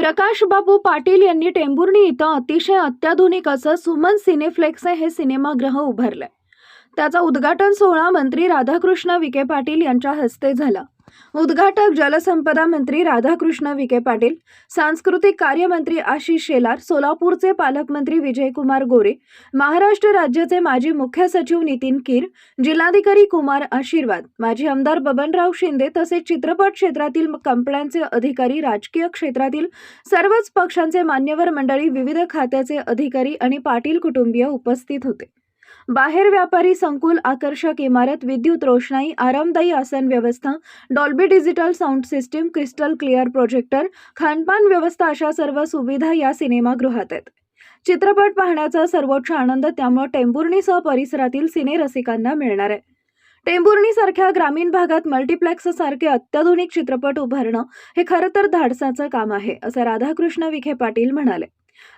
प्रकाश बाबू पाटील यांनी टेंभुर्णी इथं अतिशय अत्याधुनिक असं सुमन सिनेफ्लेक्स हे सिनेमागृह उभारलंय. त्याचा उद्घाटन सोहळा मंत्री राधाकृष्ण विखे पाटील यांच्या हस्ते झाला. उद्घाटक जलसंपदा मंत्री राधाकृष्ण विखे पाटील सांस्कृतिक कार्यमंत्री आशिष शेलार सोलापूरचे पालकमंत्री विजयकुमार गोरे महाराष्ट्र राज्याचे माजी मुख्य सचिव नितीन कीर जिल्हाधिकारी कुमार आशीर्वाद माजी आमदार बबनराव शिंदे तसेच चित्रपट क्षेत्रातील कंपन्यांचे अधिकारी राजकीय क्षेत्रातील सर्वच पक्षांचे मान्यवर मंडळी विविध खात्याचे अधिकारी आणि पाटील कुटुंबीय उपस्थित होते. बाहेर व्यापारी संकुल आकर्षक इमारत विद्युत रोषणाई आरामदायी आसन व्यवस्था Dolby digital sound system crystal clear projector खानपान व्यवस्था अशा सर्व सुविधा या सिनेमागृहात आहेत. चित्रपट पाहण्याचा सर्वोच्च आनंद त्यामुळे टेंभुर्णीसह परिसरातील सिनेरसिकांना मिळणार आहे. टेंभुर्णीसारख्या ग्रामीण भागात मल्टिप्लेक्स सारखे अत्याधुनिक चित्रपट उभारणं हे खरं तर धाडसाचं काम आहे असं राधाकृष्ण विखे पाटील म्हणाले.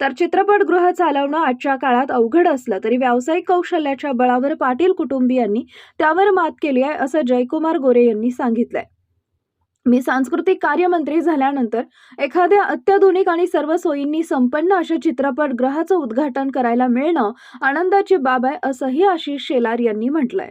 तर चित्रपटगृह चालवणं आजच्या काळात अवघड असलं तरी व्यावसायिक कौशल्याच्या बळावर पाटील कुटुंबियांनी त्यावर मात केली आहे असं जयकुमार गोरे यांनी सांगितलंय. मी सांस्कृतिक कार्यमंत्री झाल्यानंतर एखाद्या अत्याधुनिक आणि सर्व सोयींनी संपन्न अशा चित्रपटगृहाचं उद्घाटन करायला मिळणं आनंदाची बाब आहे असंही आशिष शेलार यांनी म्हटलंय.